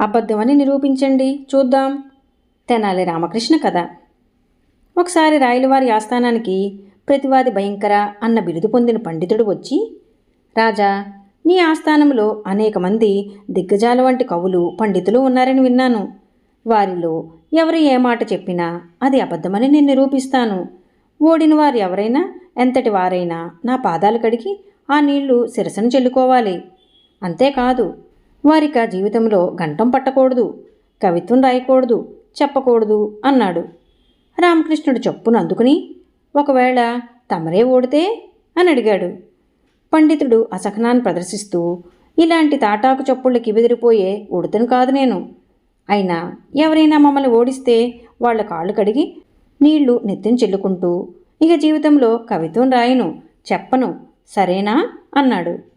అబద్ధమని నిరూపించండి. చూద్దాం. తెనాలి రామకృష్ణ కథ. ఒకసారి రాయలవారి ఆస్థానానికి ప్రతివాది భయంకర అన్న బిరుదు పొందిన పండితుడు వచ్చి రాజా నీ ఆస్థానంలో అనేక మంది దిగ్గజాల వంటి కవులు పండితులు ఉన్నారని విన్నాను. వారిలో ఎవరు ఏ మాట చెప్పినా అది అబద్ధమని నేను నిరూపిస్తాను. ఓడిన వారు ఎవరైనా ఎంతటి వారైనా నా పాదాలు కడిగి ఆ నీళ్ళు శిరసను చెల్లుకోవాలి. అంతేకాదు వారిక జీవితంలో గంటం పట్టకూడదు కవిత్వం రాయకూడదు చెప్పకూడదు అన్నాడు. రామకృష్ణుడు చెప్పును అందుకుని ఒకవేళ తమరే ఓడితే? అని అడిగాడు. పండితుడు అసహనాన్ని ప్రదర్శిస్తూ ఇలాంటి తాటాకు చప్పుళ్ళకి బెదిరిపోయే ఉడతను కాదు నేను. అయినా ఎవరైనా మమ్మల్ని ఓడిస్తే వాళ్ళ కాళ్ళు కడిగి నీళ్ళు నెత్తిని చెల్లుకుంటూ ఇక జీవితంలో కవిత్వం రాయను చెప్పను సరేనా? అన్నాడు.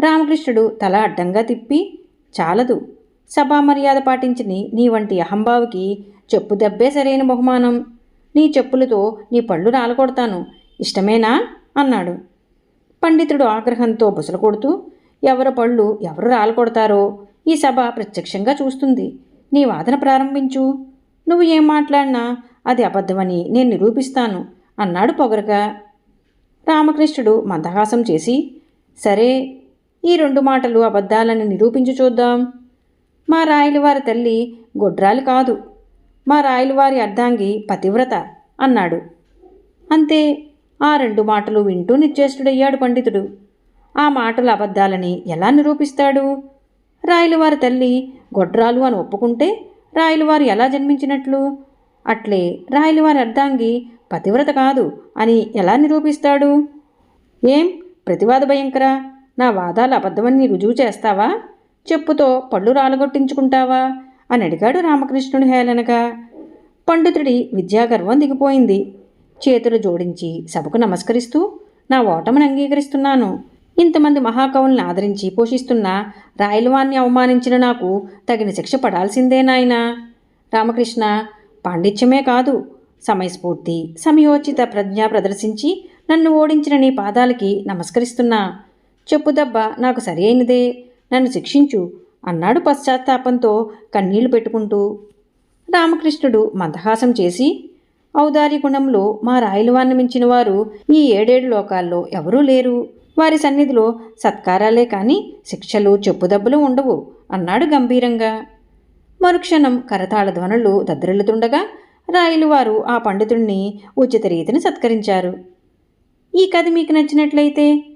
రామకృష్ణుడు తల అడ్డంగా తిప్పి చాలదు. సభా మర్యాద పాటించని నీ వంటి అహంభావికి చెప్పు దెబ్బే సరైన బహుమానం. నీ చెప్పులతో నీ పళ్ళు రాలకొడతాను ఇష్టమేనా? అన్నాడు. పండితుడు ఆగ్రహంతో బుసలు కొడుతూ ఎవరి పళ్ళు ఎవరు రాలకొడతారో ఈ సభ ప్రత్యక్షంగా చూస్తుంది. నీ వాదన ప్రారంభించు. నువ్వు ఏం మాట్లాడినా అది అబద్ధమని నేను నిరూపిస్తాను అన్నాడు పొగరగా రామకృష్ణుడు మందహాసం చేసి సరే ఈ రెండు మాటలు అబద్ధాలని నిరూపించి చూద్దాం. మా రాయలవారి తల్లి గొడ్రాలు కాదు. మా రాయలవారి అర్ధాంగి పతివ్రత అన్నాడు. అంతే ఆ రెండు మాటలు వింటూ నిశ్చేష్టుడయ్యాడు పండితుడు. ఆ మాటలు అబద్ధాలని ఎలా నిరూపిస్తాడు? రాయలవారి తల్లి గొడ్రాలు అని ఒప్పుకుంటే రాయలవారు ఎలా జన్మించినట్లు? అట్లే రాయలవారి అర్ధాంగి పతివ్రత కాదు అని ఎలా నిరూపిస్తాడు? ఏం? ప్రతివాద భయంకర. నా వాదాలు అబద్ధమని రుజువు చేస్తావా? చెప్పుతో పళ్ళు రాలగొట్టించుకుంటావా? అని అడిగాడు రామకృష్ణుడు హేళనగా. పండితుడి విద్యాగర్వం దిగిపోయింది. చేతులు జోడించి సభకు నమస్కరిస్తూ నా ఓటమిని అంగీకరిస్తున్నాను. ఇంతమంది మహాకవుల్ని ఆదరించి పోషిస్తున్న రాయలవాణ్ణి అవమానించిన నాకు తగిన శిక్ష పడాల్సిందే నాయనా. రామకృష్ణ పాండిత్యమే కాదు సమయస్ఫూర్తి సమయోచిత ప్రజ్ఞ ప్రదర్శించి నన్ను ఓడించిన నీ పాదాలకి నమస్కరిస్తున్నా. చెప్పు దెబ్బ నాకు సరి అయినదే నన్ను శిక్షించు అన్నాడు పశ్చాత్తాపంతో కన్నీళ్ళు పెట్టుకుంటూ. రామకృష్ణుడు మందహాసం చేసి ఔదారి గుణంలో మా రాయలవాన్ని మించిన వారు ఈ ఏడేడు లోకాల్లో ఎవరూ లేరు. వారి సన్నిధిలో సత్కారాలే కానీ శిక్షలు చెప్పుదెబ్బలు ఉండవు అన్నాడు గంభీరంగా. మరుక్షణం కరతాళ ధ్వనులు దద్దరిల్లుతుండగా రాయలవారు ఆ పండితుణ్ణి ఉచిత రీతిని సత్కరించారు. ఈ కథ మీకు నచ్చినట్లయితే